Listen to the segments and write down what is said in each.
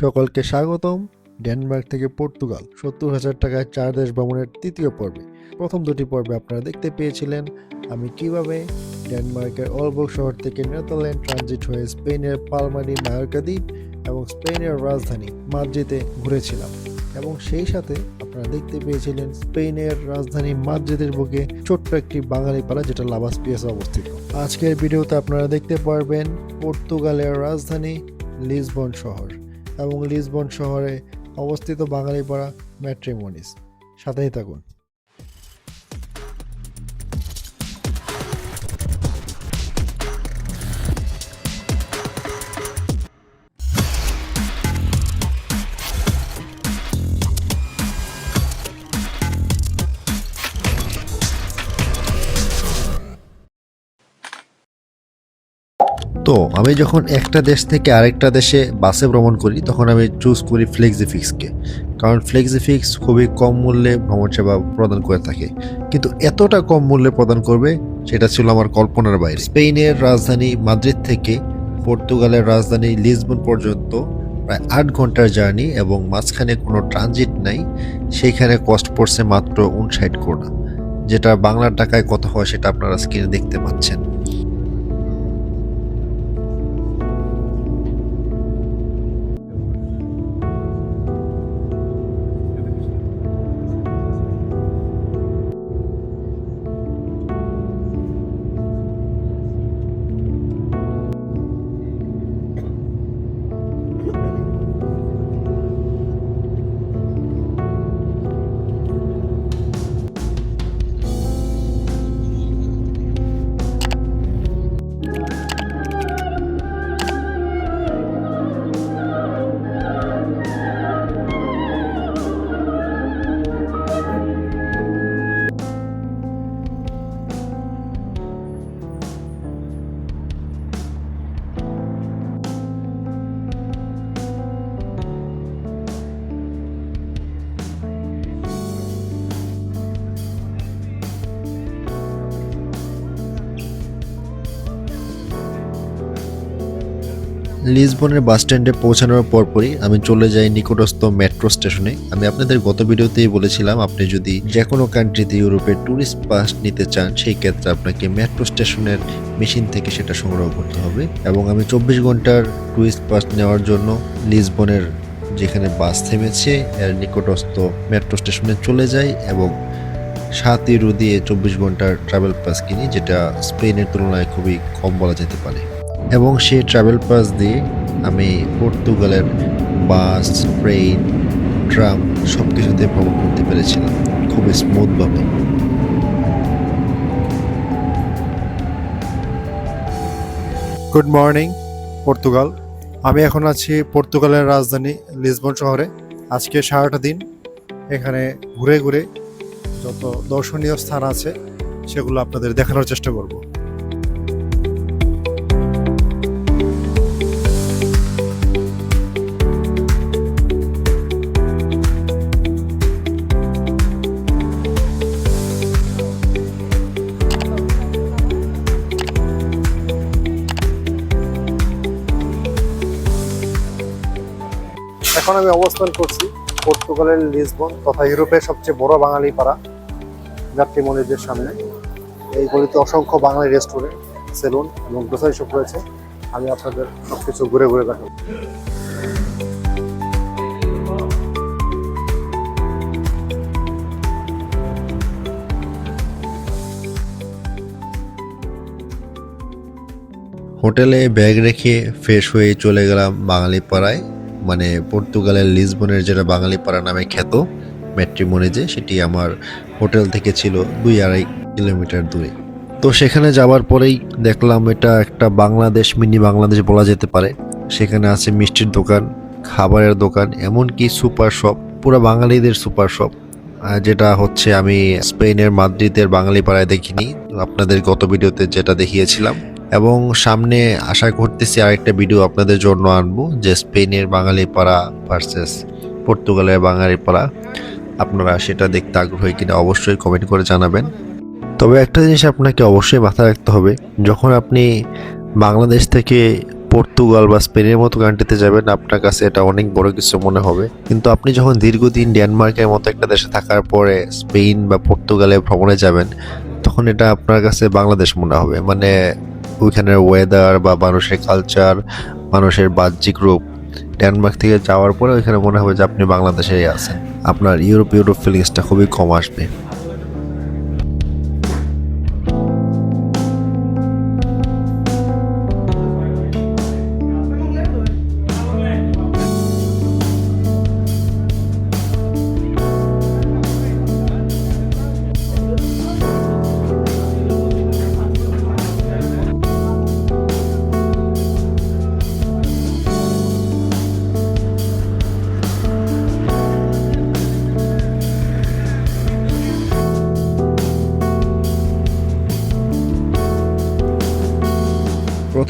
সকলকে স্বাগতম। ডেনমার্ক থেকে পর্তুগাল, সত্তর হাজার টাকায় চার দেশ ভ্রমণের তৃতীয় পর্বে। প্রথম দুটি পর্বে আপনারা দেখতে পেয়েছিলেন। আমি কীভাবে ডেনমার্কের অলবর্গ শহর থেকে নেদারল্যান্ড ট্রানজিট হয়ে স্পেনের পালমারি মায়োরকা দ্বীপ এবং স্পেনের রাজধানী মাদ্রিদে ঘুরেছিলাম এবং সেই সাথে আপনারা দেখতে পেয়েছিলেন স্পেনের রাজধানী মাদ্রিদের বুকে ছোট্ট একটি বাঙালি পাড়া যেটা লাবাস পিয়াসে অবস্থিত। আজকের ভিডিওতে আপনারা দেখতে পারবেন পর্তুগালের রাজধানী লিসবন শহর। এবং লিসবন শহরে অবস্থিত বাঙালি পাড়া ম্যাট্রিমোনিস। সাথেই থাকুন। তো আমি যখন একটা দেশ থেকে আরেকটা দেশে বাসে ভ্রমণ করি, তখন আমি চুজ করি ফ্লেক্সিফিক্সকে কারণ ফ্লেক্সিফিক্স খুবই কম মূল্যে ভ্রমণ সেবা প্রদান করে থাকে। কিন্তু এতটা কম মূল্যে প্রদান করবে, সেটা ছিল আমার কল্পনার বাইরে। স্পেনের রাজধানী মাদ্রিদ থেকে পর্তুগালের রাজধানী লিসবন পর্যন্ত প্রায় আট ঘণ্টার জার্নি এবং মাঝখানে কোনো ট্রানজিট নাই সেইখানে কস্ট পড়ছে মাত্র উনষাট করোনা। যেটা বাংলার টাকায় কত হয়, সেটা আপনারা স্ক্রিনে দেখতে পাচ্ছেন। লিসবনের বাস স্ট্যান্ডে পৌঁছানোর পরপরই আমি চলে যাই নিকটস্থ মেট্রো স্টেশনে। আমি আপনাদের গত ভিডিওতেই বলেছিলাম, আপনি যদি যে কোনো কান্ট্রিতে ইউরোপের ট্যুরিস্ট পাস নিতে চান, সেই ক্ষেত্রে আপনাকে মেট্রো স্টেশনের মেশিন থেকে সেটা সংগ্রহ করতে হবে। এবং আমি চব্বিশ ঘণ্টার ট্যুরিস্ট পাস নেওয়ার জন্য লিসবনের যেখানে বাস থেমেছে, এর নিকটস্থ মেট্রো স্টেশনে চলে যাই এবং সাত ইউরো দিয়ে চব্বিশ ঘণ্টার ট্রাভেল পাস কিনি, যেটা স্পেনের তুলনায় খুবই কম বলা যেতে পারে। এবং সেই ট্রাভেল পাস দিয়ে আমি পর্তুগালের বাস ট্রেন ট্রাম সব কিছুতে ভ্রমণ করতে পেরেছিলাম। খুব স্মুথভাবে গুড মর্নিং পর্তুগাল আমি এখন আছি পর্তুগালের রাজধানী লিসবন শহরে। আজকে সারাটা দিন এখানে ঘুরে ঘুরে যত দর্শনীয় স্থান আছে, সেগুলো আপনাদের দেখানোর চেষ্টা করব। এখন আমি অবস্থান করছি পর্তুগালের লিসবন তথা ইউরোপের সবচেয়ে বড় বাঙালি পাড়া, যাত্রী মন্দিরের সামনে। এই গলিতে অসংখ্য বাঙালি রেস্টুরেন্ট সেলুন এবং গ্রোসারি শপ রয়েছে। আমি আপনাদের সবকিছু ঘুরে ঘুরে দেখাবো। হোটেলে ব্যাগ রেখে ফ্রেশ হয়ে চলে গেলাম বাঙালি পাড়ায়। মানে পর্তুগালের লিসবনের যেটা বাঙালি পাড়া নামে খ্যাত ম্যাট্রিমোনিজে সেটি আমার হোটেল থেকে ছিল দুই আড়াই কিলোমিটার দূরে। তো সেখানে যাওয়ার পরেই দেখলাম এটা একটা বাংলাদেশ, মিনি বাংলাদেশ বলা যেতে পারে। সেখানে আছে মিষ্টির দোকান, খাবারের দোকান, এমনকি সুপার শপ, পুরো বাঙালিদের সুপার শপ। যেটা হচ্ছে আমি স্পেনের মাদ্রিদের বাঙালি পাড়ায় দেখিনি। আপনাদের গত ভিডিওতে যেটা দেখিয়েছিলাম। এবং সামনে আশা করতেছি আরেকটা ভিডিও আপনাদের জন্য আনব, যে স্পেনের বাঙালি পাড়া ভার্সেস পর্তুগালের বাঙালি পাড়া। আপনারা সেটা দেখতে আগ্রহী কিনা অবশ্যই কমেন্ট করে জানাবেন। তবে একটা জিনিস আপনাকে অবশ্যই মাথায় রাখতে হবে, যখন আপনি বাংলাদেশ থেকে পর্তুগাল বা স্পেনের মতো কান্ট্রিতে যাবেন, আপনার কাছে এটা অনেক বড় কিছু মনে হবে। কিন্তু আপনি যখন দীর্ঘদিন ডেনমার্কের মতো একটা দেশে থাকার পরে স্পেন বা পর্তুগালে ভ্রমণে যাবেন, তখন এটা আপনার কাছে বাংলাদেশ মনে হবে। মানে ওইখানের ওয়েদার বা মানুষের কালচার মানুষের বাহ্যিক রূপ, ডেনমার্ক থেকে যাওয়ার পরে ওইখানে মনে হবে যে আপনি বাংলাদেশেই আছেন। আপনার ইউরোপ ইউরোপ ফিলিংসটা খুবই কম আসবে।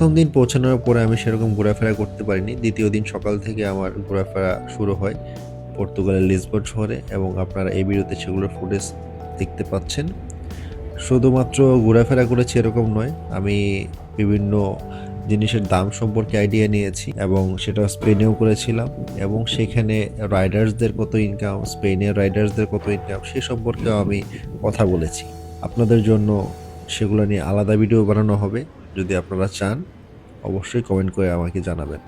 প্রথম দিন পৌঁছানোর পরে আমি সেরকম ঘোরাফেরা করতে পারিনি। দ্বিতীয় দিন সকাল থেকে আমার ঘোরাফেরা শুরু হয় পর্তুগালের লিসবন শহরে এবং আপনারা এই ভিডিওতে সেগুলোর ফুটেজ দেখতে পাচ্ছেন। শুধুমাত্র ঘোরাফেরা করেছি এরকম নয়, আমি বিভিন্ন জিনিসের দাম সম্পর্কে আইডিয়া নিয়েছি এবং সেটা স্পেনেও করেছিলাম এবং সেখানে রাইডার্সদের কত ইনকাম স্পেনের রাইডার্সদের কত ইনকাম সে সম্পর্কেও আমি কথা বলেছি। আপনাদের জন্য সেগুলো নিয়ে আলাদা ভিডিও বানানো হবে। যদি আপনারা চান অবশ্যই কমেন্ট করে আমাকে জানাবেন।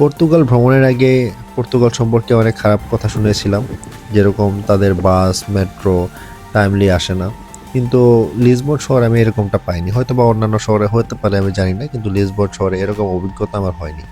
পর্তুগাল ভ্রমণের আগে পর্তুগাল সম্পর্কে অনেক খারাপ কথা শুনেছিলাম, যেরকম তাদের বাস, মেট্রো টাইমলি আসে না। কিন্তু লিসবন শহরে আমি এরকমটা পাইনি। হয়তো বা অন্যান্য শহরে হতে পারে, আমি জানি না, কিন্তু লিসবন শহরে এরকম অভিজ্ঞতা আমার হয়নি।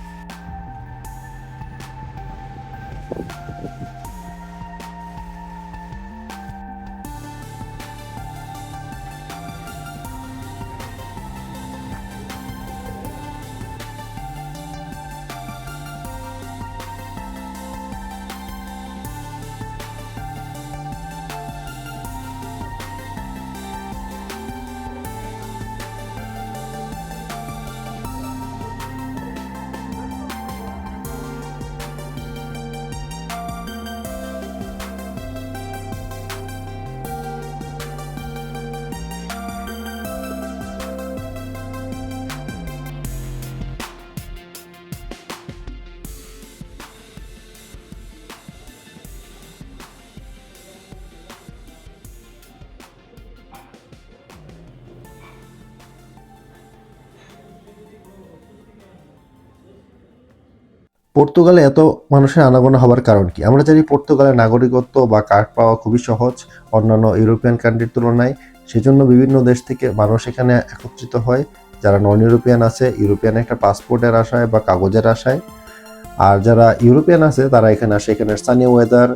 পর্তুগালে এত মানুষের আনাগোনা হবার কারণ কি? আমরা জানি পর্তুগালের নাগরিকত্ব বা কার্ড পাওয়া খুবই সহজ। অন্যান্য ইউরোপিয়ান কান্ট্রির তুলনায় সেজন্য বিভিন্ন দেশ থেকে মানুষ এখানে একত্রিত হয়। যারা নন ইউরোপিয়ান আছে ইউরোপিয়ান একটা পাসপোর্টের আশায় বা কাগজের আশায়। আর যারা ইউরোপিয়ান আছে, তারা এখানে আসে, এখানে স্থানীয় ওয়েদার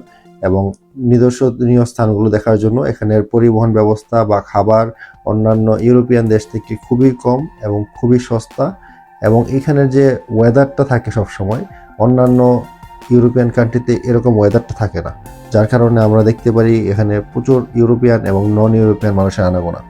এবং নিদর্শনীয় স্থানগুলো দেখার জন্য। এখানের পরিবহন ব্যবস্থা বা খাবার অন্যান্য ইউরোপিয়ান দেশ থেকে খুবই কম এবং খুবই সস্তা। এবং এখানের যে ওয়েদারটা থাকে সব সময় অন্যান্য ইউরোপিয়ান কান্ট্রিতে এরকম ওয়েদারটা থাকে না। যার কারণে আমরা দেখতে পারি এখানে প্রচুর ইউরোপিয়ান এবং নন ইউরোপিয়ান মানুষের আনাগোনা।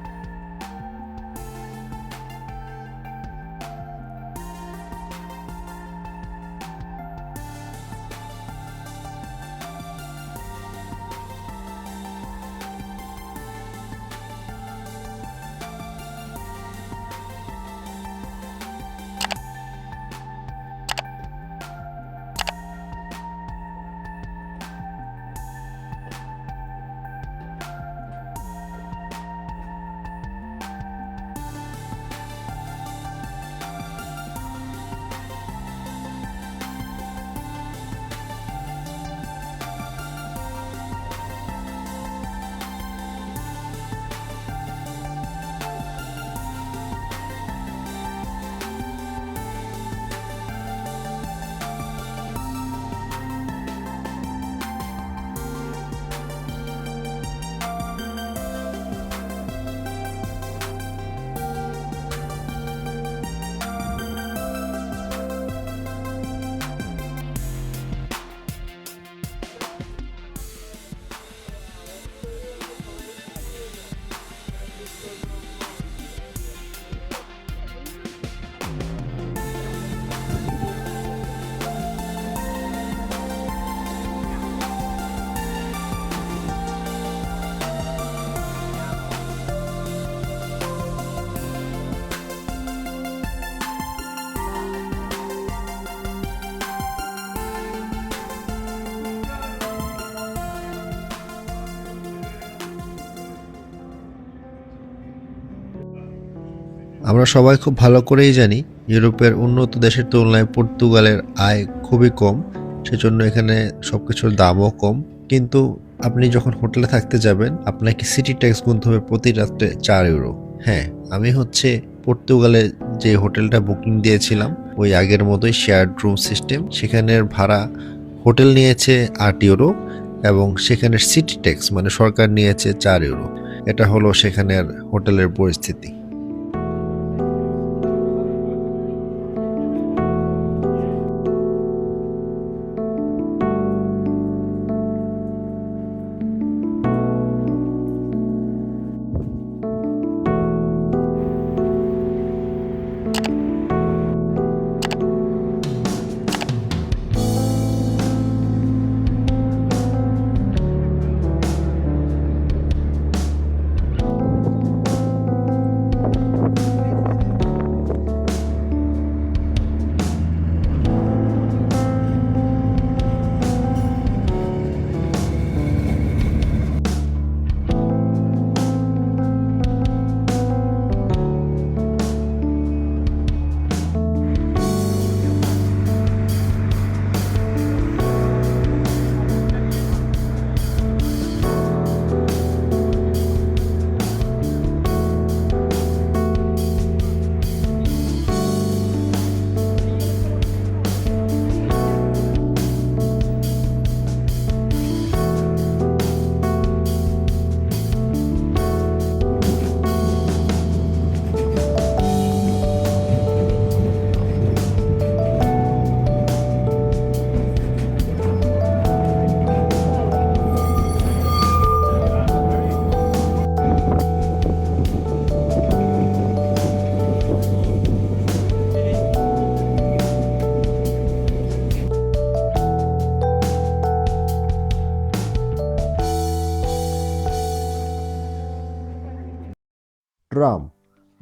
আমরা সবাই খুব ভালো করেই জানি ইউরোপের উন্নত দেশের তুলনায় পর্তুগালের আয় খুবই কম, সেজন্য এখানে সব কিছুর দামও কম। কিন্তু আপনি যখন হোটেলে থাকতে যাবেন, আপনাকে সিটি ট্যাক্স গুনতে হবে প্রতি রাত্রে চার ইউরো। হ্যাঁ আমি হচ্ছে পর্তুগালে যে হোটেলটা বুকিং দিয়েছিলাম, ওই আগের মতোই শেয়ার্ড রুম সিস্টেম সেখানের ভাড়া হোটেল নিয়েছে আট ইউরো এবং সেখানের সিটি ট্যাক্স মানে সরকার নিয়েছে চার ইউরো। এটা হলো সেখানের হোটেলের পরিস্থিতি।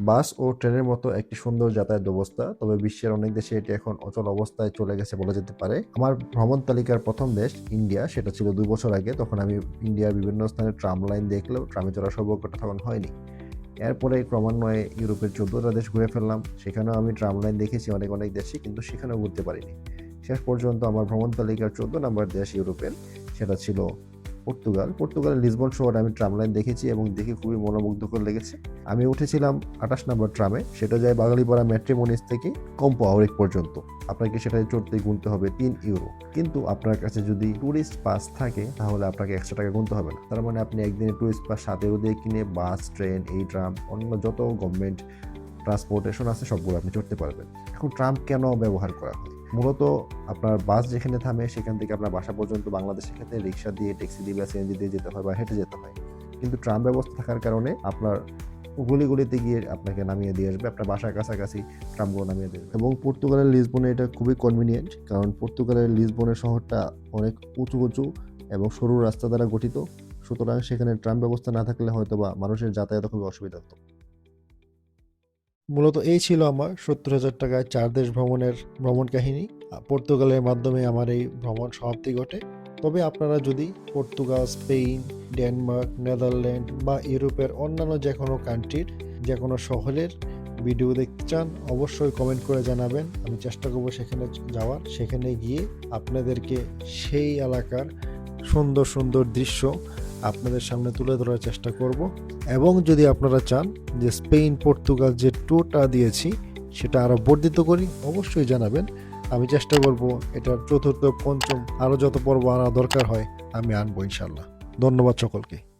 বাস ও ট্রেনের মতো একটি সুন্দর যাতায়াত ব্যবস্থা। তবে বিশ্বের অনেক দেশে এটি এখন অচল অবস্থায় চলে গেছে বলা যেতে পারে। আমার ভ্রমণ তালিকার প্রথম দেশ ইন্ডিয়া, সেটা ছিল দুই বছর আগে। তখন আমি ইন্ডিয়ার বিভিন্ন স্থানে ট্রাম লাইন দেখলেও ট্রামে চড়ার সৌভাগ্যটা তখন হয়নি। এরপরে ক্রমান্বয়ে ইউরোপের চোদ্দটা দেশ ঘুরে ফেললাম। সেখানেও আমি ট্রাম লাইন দেখেছি অনেক অনেক দেশে, কিন্তু সেখানেও ঘুরতে পারিনি। শেষ পর্যন্ত আমার ভ্রমণ তালিকার চোদ্দ নম্বর দেশ ইউরোপের, সেটা ছিল পর্তুগাল। পর্তুগালের লিসবন শহরে আমি ট্রাম লাইন দেখেছি এবং দেখে খুবই মনোমুগ্ধকর লেগেছে। আমি উঠেছিলাম আঠাশ নম্বর ট্রামে, সেটা যায় বাঙালিপাড়া ম্যাট্রিমোনিস থেকে কম্পো আউরিক পর্যন্ত। আপনাকে সেটায় চড়তে গুনতে হবে তিন ইউরো। কিন্তু আপনার কাছে যদি ট্যুরিস্ট পাস থাকে, তাহলে আপনাকে একশো টাকা গুনতে হবে না। তার মানে আপনি একদিনে ট্যুরিস্ট পাস সাত ইউরো দিয়ে কিনে বাস, ট্রেন, এই ট্রাম, অন্য যত গভর্নমেন্ট ট্রান্সপোর্টেশন আছে, সবগুলো আপনি চড়তে পারবেন। এখন ট্রাম কেন ব্যবহার করা হয়? মূলত আপনার বাস যেখানে থামে, সেখান থেকে আপনার বাসা পর্যন্ত বাংলাদেশের ক্ষেত্রে রিক্সা দিয়ে, ট্যাক্সি দিয়ে বা সিএনজি দিয়ে যেতে হয় বা হেঁটে যেতে হয়। কিন্তু ট্রাম ব্যবস্থা থাকার কারণে আপনার গুলিগুলিতে গিয়ে আপনাকে নামিয়ে দিয়ে আসবে। আপনার বাসার কাছাকাছি ট্রামগুলো নামিয়ে দেবে। এবং পর্তুগালের লিসবনে এটা খুবই কনভিনিয়েন্ট কারণ পর্তুগালের লিসবনের শহরটা অনেক উঁচু উঁচু এবং সরু রাস্তা দ্বারা গঠিত। সুতরাং সেখানে ট্রাম ব্যবস্থা না থাকলে হয়তো বা মানুষের যাতায়াত খুবই অসুবিধা হতো মূলত এই ছিল আমার সত্তর হাজার টাকায় চার দেশ ভ্রমণের ভ্রমণ কাহিনী। পর্তুগালের মাধ্যমে আমার এই ভ্রমণ সমাপ্তি ঘটে। তবে আপনারা যদি পর্তুগাল, স্পেন, ডেনমার্ক, নেদারল্যান্ড বা ইউরোপের অন্যান্য যে কোনো কান্ট্রির যে কোনো শহরের ভিডিও দেখতে চান, অবশ্যই কমেন্ট করে জানাবেন। আমি চেষ্টা করব সেখানে যাওয়ার। সেখানে গিয়ে আপনাদেরকে সেই এলাকার সুন্দর সুন্দর দৃশ্য আপনাদের সামনে তুলে ধরার চেষ্টা করব। এবং যদি আপনারা চান যে স্পেন, পর্তুগাল যে ট্যুরটা দিয়েছি, সেটা আরও বর্ধিত করি, অবশ্যই জানাবেন। আমি চেষ্টা করব এটা চতুর্থ, পঞ্চম, আরও যত পর্ব আনা দরকার হয়, আমি আনব ইনশাল্লাহ। ধন্যবাদ সকলকে।